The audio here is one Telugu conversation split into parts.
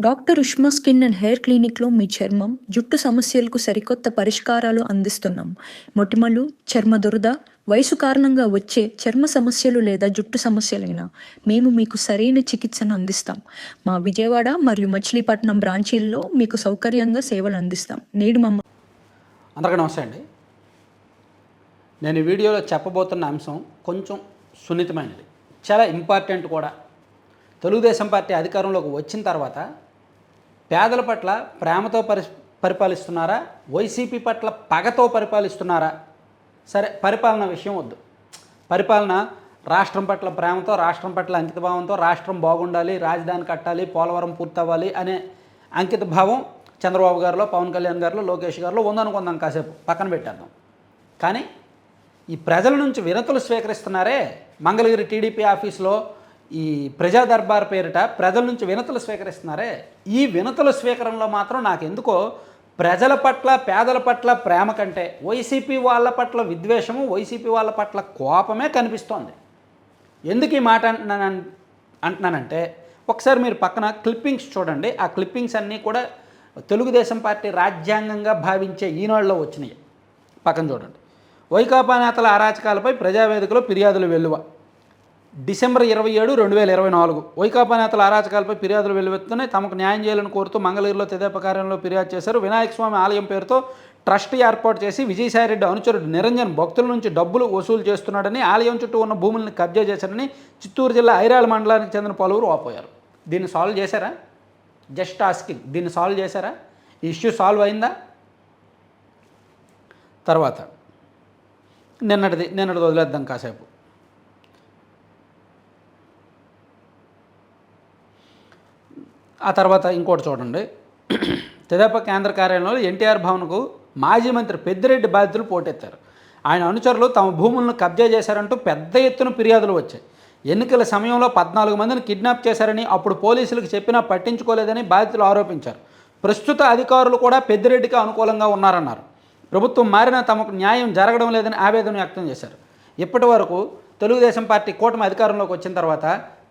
Doctor Ushma skin and hair క్లినిక్లో మీ చర్మం జుట్టు సమస్యలకు సరికొత్త పరిష్కారాలు అందిస్తున్నాం. మొటిమలు చర్మ దురద వయసు కారణంగా వచ్చే చర్మ సమస్యలు లేదా జుట్టు సమస్యలైనా మేము మీకు సరైన చికిత్సను అందిస్తాం. మా విజయవాడ మరియు మచిలీపట్నం బ్రాంచీల్లో మీకు సౌకర్యంగా సేవలు అందిస్తాం. నేడు మమ్మ అందరికీ నమస్తే అండి. నేను వీడియోలో చెప్పబోతున్న అంశం కొంచెం సున్నితమైనది. చాలా ఇంపార్టెంట్ కూడా. తెలుగుదేశం పార్టీ అధికారంలోకి వచ్చిన తర్వాత పేదల పట్ల ప్రేమతో పరి పరిపాలిస్తున్నారా? వైసీపీ పట్ల పగతో పరిపాలిస్తున్నారా? సరే పరిపాలన విషయం వద్దు. పరిపాలన రాష్ట్రం పట్ల ప్రేమతో రాష్ట్రం పట్ల అంకితభావంతో రాష్ట్రం బాగుండాలి రాజధాని కట్టాలి పోలవరం పూర్తవ్వాలి అనే అంకిత భావం చంద్రబాబు గారిలో పవన్ కళ్యాణ్ గారిలో లోకేష్ గారిలో ఉందనుకుందాం కాసేపు. పక్కన పెట్టేద్దాం. కానీ ఈ ప్రజల నుంచి వినతులు స్వీకరిస్తున్నారే మంగళగిరి టీడీపీ ఆఫీస్లో ఈ ప్రజా దర్బార్ పేరిట ప్రజల నుంచి వినతులు స్వీకరిస్తున్నారే. ఈ వినతుల స్వీకరణలో మాత్రం నాకు ఎందుకో ప్రజల పట్ల పేదల పట్ల ప్రేమ కంటే వైసీపీ వాళ్ళ పట్ల విద్వేషము వైసీపీ వాళ్ళ పట్ల కోపమే కనిపిస్తోంది. ఎందుకు ఈ మాట అంటున్నాను అంటున్నానంటే ఒకసారి మీరు పక్కన క్లిప్పింగ్స్ చూడండి. ఆ క్లిప్పింగ్స్ అన్నీ కూడా తెలుగుదేశం పార్టీ రాజ్యాంగంగా భావించే ఈనాడులో వచ్చినాయి. పక్కన చూడండి. వైకాపా నేతల అరాచకాలపై ప్రజావేదికలో ఫిర్యాదులు వెల్లువ. డిసెంబర్ ఇరవై ఏడు రెండు వేల ఇరవై నాలుగు. వైకాపా నేతల అరాచకాలపై ఫిర్యాదులు వెల్లువెత్తున్నాయి తమకు న్యాయం చేయాలని కోరుతూ మంగళగిరిలో తెదేప కార్యంలో ఫిర్యాదు చేశారు. వినాయక స్వామి ఆలయం పేరుతో ట్రస్ట్ ఏర్పాటు చేసి విజయసాయిరెడ్డి అనుచరుడు నిరంజన్ భక్తుల నుంచి డబ్బులు వసూలు చేస్తున్నాడని ఆలయం చుట్టూ ఉన్న భూములను కబ్జా చేశారని చిత్తూరు జిల్లా ఐరాల మండలానికి చెందిన పలువురు ఆపోయారు. దీన్ని సాల్వ్ చేశారా? Just asking. దీన్ని సాల్వ్ చేశారా? ఈ ఇష్యూ సాల్వ్ అయిందా? తర్వాత నిన్నటిది నిన్నటిది వదిలేద్దాం కాసేపు. ఆ తర్వాత ఇంకోటి చూడండి. తెదేప కేంద్ర కార్యాలయంలో ఎన్టీఆర్ భవన్కు మాజీ మంత్రి పెద్దిరెడ్డి బాధితులు పోటెత్తారు. ఆయన అనుచరులు తమ భూములను కబ్జా చేశారంటూ పెద్ద ఎత్తున ఫిర్యాదులు వచ్చాయి. ఎన్నికల సమయంలో పద్నాలుగు మందిని కిడ్నాప్ చేశారని అప్పుడు పోలీసులకు చెప్పినా పట్టించుకోలేదని బాధితులు ఆరోపించారు. ప్రస్తుత అధికారులు కూడా పెద్దిరెడ్డికి అనుకూలంగా ఉన్నారన్నారు. ప్రభుత్వం మారినా తమకు న్యాయం జరగడం లేదని ఆవేదన వ్యక్తం చేశారు. ఇప్పటి వరకు తెలుగుదేశం పార్టీ కూటమి అధికారంలోకి వచ్చిన తర్వాత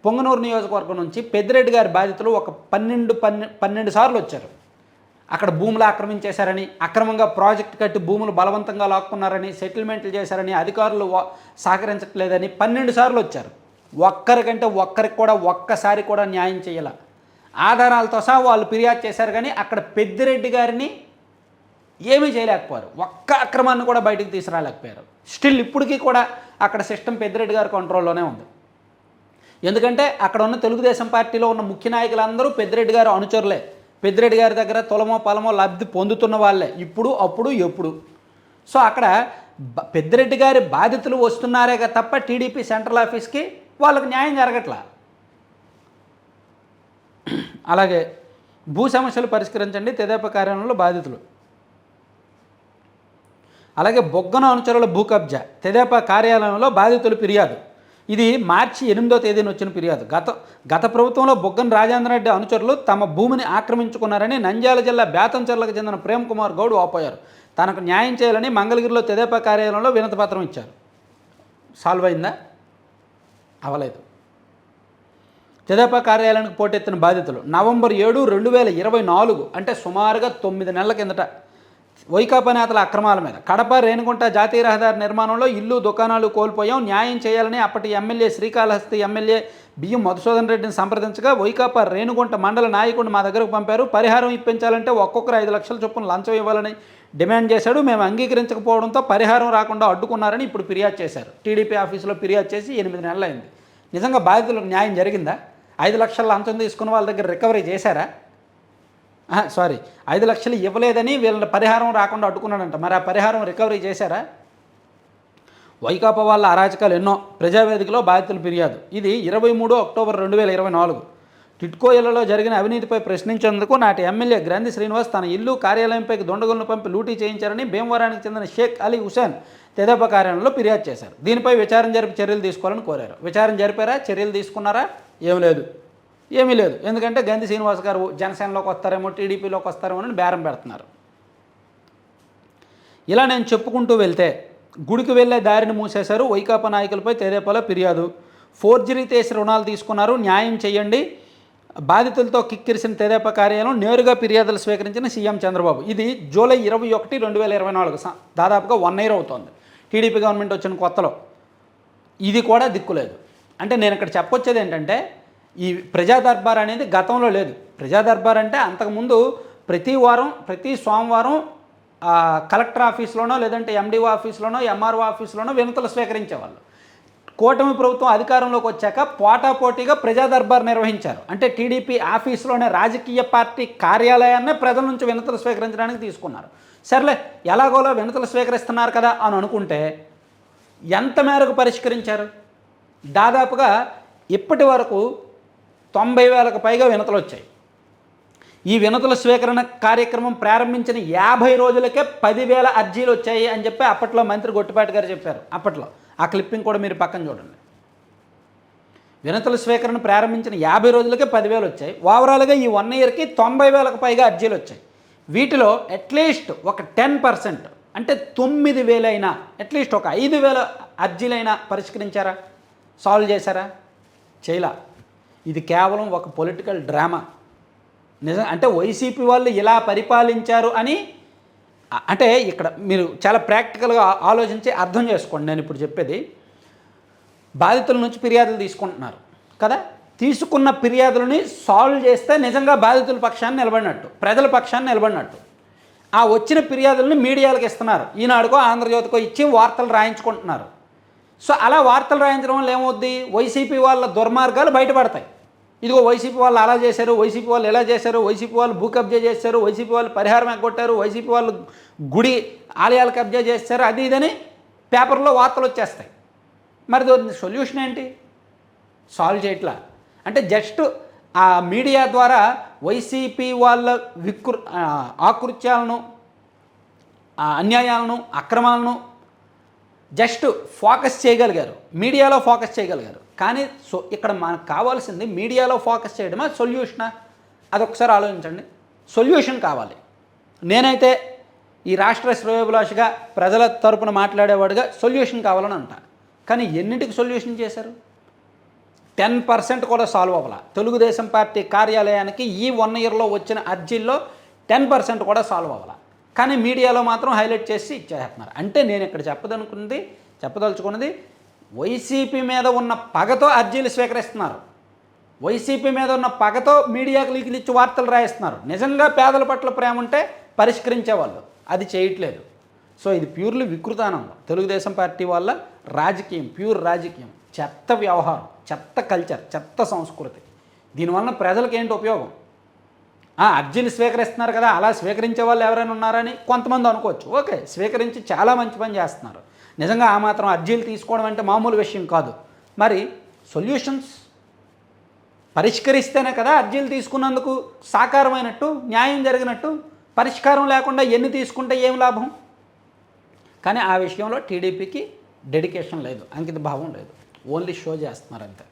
పొంగనూరు నియోజకవర్గం నుంచి పెద్దిరెడ్డి గారి బాధితులు ఒక పన్నెండు పన్నె పన్నెండు సార్లు వచ్చారు. అక్కడ భూములు ఆక్రమించేశారని అక్రమంగా ప్రాజెక్ట్ కట్టి భూములు బలవంతంగా లాక్కున్నారని సెటిల్మెంట్లు చేశారని అధికారులు సహకరించట్లేదని పన్నెండు సార్లు వచ్చారు. ఒక్కరికంటే ఒక్కరికి కూడా ఒక్కసారి కూడా న్యాయం చేయాల. ఆధారాలతో సహా వాళ్ళు ఫిర్యాదు చేశారు కానీ అక్కడ పెద్దిరెడ్డి గారిని ఏమీ చేయలేకపోయారు. ఒక్క అక్రమాన్ని కూడా బయటకు తీసుకురాలేకపోయారు. స్టిల్ ఇప్పటికీ కూడా అక్కడ సిస్టమ్ పెద్దిరెడ్డి గారి కంట్రోల్లోనే ఉంది. ఎందుకంటే అక్కడ ఉన్న తెలుగుదేశం పార్టీలో ఉన్న ముఖ్య నాయకులందరూ పెద్దిరెడ్డి గారు అనుచరులే. పెద్దిరెడ్డి గారి దగ్గర తులమో పలమో లబ్ధి పొందుతున్న వాళ్ళే. ఇప్పుడు అప్పుడు ఎప్పుడు. సో అక్కడ పెద్దిరెడ్డి గారి బాధితులు వస్తున్నారే తప్ప టీడీపీ సెంట్రల్ ఆఫీస్కి వాళ్ళకు న్యాయం జరగట్లా. అలాగే భూ సమస్యలు పరిష్కరించండి తెదేప కార్యాలయంలో బాధితులు అలాగే బొగ్గన అనుచరుల భూ కబ్జా తెదేపా కార్యాలయంలో బాధితులు ఫిర్యాదు. ఇది మార్చి ఎనిమిదో తేదీన వచ్చిన ఫిర్యాదు. గత గత ప్రభుత్వంలో బొగ్గన రాజేంద్ర రెడ్డి అనుచరులు తమ భూమిని ఆక్రమించుకున్నారని నంద్యాల జిల్లా బేతంచెర్లకు చెందిన ప్రేమ్ కుమార్ గౌడ్ వాపోయారు తనకు న్యాయం చేయాలని మంగళగిరిలో తెదేపా కార్యాలయంలో వినతిపత్రం ఇచ్చారు. సాల్వ్ అయిందా? అవలేదు. తెదేపా కార్యాలయానికి పోటెత్తిన బాధితులు నవంబర్ ఏడు రెండు వేల ఇరవై నాలుగు అంటే సుమారుగా తొమ్మిది నెలల కిందట వైకాపా నేతల అక్రమాల మీద. కడప రేణుగుంట జాతీయ రహదారి నిర్మాణంలో ఇల్లు దుకాణాలు కోల్పోయాం. న్యాయం చేయాలని అప్పటి ఎమ్మెల్యే శ్రీకాళహస్తి ఎమ్మెల్యే బియ్యం మధుసూదన్ రెడ్డిని సంప్రదించగా వైకాపా రేణుగుంట మండల నాయకుడిని మా దగ్గరకు పంపారు. పరిహారం ఇప్పించాలంటే ఒక్కొక్కరు ఐదు లక్షల చొప్పున లంచం ఇవ్వాలని డిమాండ్ చేశాడు. మేము అంగీకరించకపోవడంతో పరిహారం రాకుండా అడ్డుకున్నారని ఇప్పుడు ఫిర్యాదు చేశారు. టీడీపీ ఆఫీసులో ఫిర్యాదు చేసి ఎనిమిది నెలలు అయింది నిజంగా బాధితులకు న్యాయం జరిగిందా? ఐదు లక్షల లంచం తీసుకున్న వాళ్ళ దగ్గర రికవరీ చేశారా? సారీ ఐదు లక్షలు ఇవ్వలేదని వీళ్ళ పరిహారం రాకుండా అడ్డుకున్నాడంట. మరి ఆ పరిహారం రికవరీ చేశారా? వైకాపా వాళ్ళ అరాచకాలు ఎన్నో. ప్రజావేదికలో బాధితుల ఫిర్యాదు. ఇది ఇరవై మూడు అక్టోబర్ రెండు వేల ఇరవై నాలుగు. టిట్కో ఇళ్ళలో జరిగిన అవినీతిపై ప్రశ్నించేందుకు నాటి ఎమ్మెల్యే గ్రంథి శ్రీనివాస్ తన ఇల్లు కార్యాలయంపైకి దొండగులను పంపి లూటీ చేయించారని భీమవరానికి చెందిన షేక్ అలీ హుసేన్ తెదేపా కార్యాలయంలో ఫిర్యాదు చేశారు. దీనిపై విచారణ జరిపి చర్యలు తీసుకోవాలని కోరారు. విచారణ జరిపారా? చర్యలు తీసుకున్నారా? ఏం లేదు. ఏమీ లేదు. ఎందుకంటే గంధి శ్రీనివాస్ గారు జనసేనలోకి వస్తారేమో టీడీపీలోకి వస్తారేమో అని బేరం పెడుతున్నారు. ఇలా నేను చెప్పుకుంటూ వెళ్తే గుడికి వెళ్ళే దారిని మూసేశారు వైకాపా నాయకులపై తెదేపాలో ఫిర్యాదు. ఫోర్జరీ చేసి రుణాలు తీసుకున్నారు. న్యాయం చేయండి. బాధితులతో కిక్కిరిసిన తెదేపా కార్యాలయం నేరుగా ఫిర్యాదులు స్వీకరించిన సీఎం చంద్రబాబు. ఇది జూలై ఇరవై ఒకటి రెండు వేల ఇరవై నాలుగు. దాదాపుగా వన్ ఇయర్ అవుతోంది. టీడీపీ గవర్నమెంట్ వచ్చిన కొత్తలో. ఇది కూడా దిక్కులేదు అంటే నేను ఇక్కడ చెప్పొచ్చేది ఏంటంటే ఈ ప్రజా దర్బార్ అనేది గతంలో లేదు. ప్రజా దర్బార్ అంటే అంతకుముందు ప్రతి వారం ప్రతి సోమవారం కలెక్టర్ ఆఫీస్లోనో లేదంటే ఎండిఓ ఆఫీస్లోనో ఎంఆర్ఓ ఆఫీస్లోనో వినతులు స్వీకరించేవాళ్ళు. కూటమి ప్రభుత్వం అధికారంలోకి వచ్చాక పోటాపోటీగా ప్రజా దర్బార్ నిర్వహించారు. అంటే టీడీపీ ఆఫీసులోనే రాజకీయ పార్టీ కార్యాలయాన్నే ప్రజల నుంచి వినతులు స్వీకరించడానికి తీసుకున్నారు. సర్లే ఎలాగోలో వినతులు స్వీకరిస్తున్నారు కదా అని అనుకుంటే ఎంత మేరకు పరిష్కరించారు? దాదాపుగా ఇప్పటి వరకు తొంభై వేలకు పైగా వినతలు వచ్చాయి. ఈ వినతుల స్వీకరణ కార్యక్రమం ప్రారంభించిన యాభై రోజులకే పదివేల అర్జీలు వచ్చాయి అని చెప్పి అప్పట్లో మంత్రి గొట్టిపాటి గారు చెప్పారు. అప్పట్లో. ఆ క్లిప్పింగ్ కూడా మీరు పక్కన చూడండి. వినతుల స్వీకరణ ప్రారంభించిన యాభై రోజులకే పదివేలు వచ్చాయి. ఓవరాల్గా ఈ వన్ ఇయర్కి తొంభై వేలకు పైగా అర్జీలు వచ్చాయి. వీటిలో అట్లీస్ట్ ఒక టెన్ పర్సెంట్ అంటే తొమ్మిది వేలైనా అట్లీస్ట్ ఒక ఐదు వేల అర్జీలైనా పరిష్కరించారా? సాల్వ్ చేశారా? చేయలా. ఇది కేవలం ఒక పొలిటికల్ డ్రామా. నిజం అంటే వైసీపీ వాళ్ళు ఇలా పరిపాలించారు అని అంటే ఇక్కడ మీరు చాలా ప్రాక్టికల్గా ఆలోచించి అర్థం చేసుకోండి. నేను ఇప్పుడు చెప్పేది బాధితుల నుంచి ఫిర్యాదులు తీసుకుంటున్నారు కదా? తీసుకున్న ఫిర్యాదులని సాల్వ్ చేస్తే నిజంగా బాధితుల పక్షాన్ని నిలబడినట్టు ప్రజల పక్షాన్ని నిలబడినట్టు. ఆ వచ్చిన ఫిర్యాదులను మీడియాలకు ఇస్తున్నారు. ఈనాడుకో ఆంధ్రజ్యోతికో ఇచ్చి వార్తలు రాయించుకుంటున్నారు. సో అలా వార్తలు రాయించడం వల్ల ఏమవుద్ది? వైసీపీ వాళ్ళ దుర్మార్గాలు బయటపడతాయి. ఇదిగో వైసీపీ వాళ్ళు అలా చేశారు వైసీపీ వాళ్ళు ఎలా చేశారు వైసీపీ వాళ్ళు భూ కబ్జా చేశారు వైసీపీ వాళ్ళు పరిహారం ఎగ్గొట్టారు వైసీపీ వాళ్ళు గుడి ఆలయాలు కబ్జా చేశారు అది ఇదని పేపర్లో వార్తలు వచ్చేస్తాయి. మరి సొల్యూషన్ ఏంటి? సాల్వ్ చేయట్లా. అంటే జస్ట్ ఆ మీడియా ద్వారా వైసీపీ వాళ్ళ వికృ ఆకృత్యాలను అన్యాయాలను అక్రమాలను జస్ట్ ఫోకస్ చేయగలిగారు. మీడియాలో ఫోకస్ చేయగలిగారు. కానీ సో ఇక్కడ మనకు కావాల్సింది మీడియాలో ఫోకస్ చేయడమా సొల్యూషనా? అదొకసారి ఆలోచించండి. సొల్యూషన్ కావాలి. నేనైతే ఈ రాష్ట్ర శ్రేయోభిలాషగా ప్రజల తరపున మాట్లాడేవాడిగా సొల్యూషన్ కావాలని అంట. కానీ ఎన్నింటికి సొల్యూషన్ చేశారు? టెన్ పర్సెంట్ కూడా సాల్వ్ అవ్వాల. తెలుగుదేశం పార్టీ కార్యాలయానికి ఈ వన్ ఇయర్లో వచ్చిన అర్జీల్లో టెన్ పర్సెంట్ కూడా సాల్వ్ అవ్వాల. కానీ మీడియాలో మాత్రం హైలైట్ చేసి ఇచ్చేస్తున్నారు. అంటే నేను ఇక్కడ చెప్పదనుకున్నది చెప్పదలుచుకున్నది వైసీపీ మీద ఉన్న పగతో అర్జీలు స్వీకరిస్తున్నారు. వైసీపీ మీద ఉన్న పగతో మీడియాకు లీకులు ఇచ్చి వార్తలు రాయిస్తున్నారు. నిజంగా పేదల పట్ల ప్రేమ ఉంటే పరిష్కరించేవాళ్ళు. అది చేయట్లేదు. సో ఇది ప్యూర్లీ వికృతానందం. తెలుగుదేశం పార్టీ వల్ల రాజకీయం ప్యూర్ రాజకీయం. చెత్త వ్యవహారం చెత్త కల్చర్ చెత్త సంస్కృతి. దీనివల్ల ప్రజలకు ఏంటి ఉపయోగం? ఆ, అర్జీలు స్వీకరిస్తున్నారు కదా అలా స్వీకరించే వాళ్ళు ఎవరైనా ఉన్నారని కొంతమంది అనుకోవచ్చు. ఓకే స్వీకరించి చాలా మంచి పని చేస్తున్నారు. నిజంగా ఆ మాత్రం అర్జీలు తీసుకోవడం అంటే మామూలు విషయం కాదు. మరి సొల్యూషన్స్ పరిష్కరిస్తేనే కదా అర్జీలు తీసుకున్నందుకు సాకారమైనట్టు న్యాయం జరిగినట్టు పరిష్కారం లేకుండా ఎన్ని తీసుకుంటే ఏం లాభం? కానీ ఆ విషయంలో టీడీపీకి డెడికేషన్ లేదు అంకిత భావం లేదు. ఓన్లీ షో చేస్తున్నారు అంతే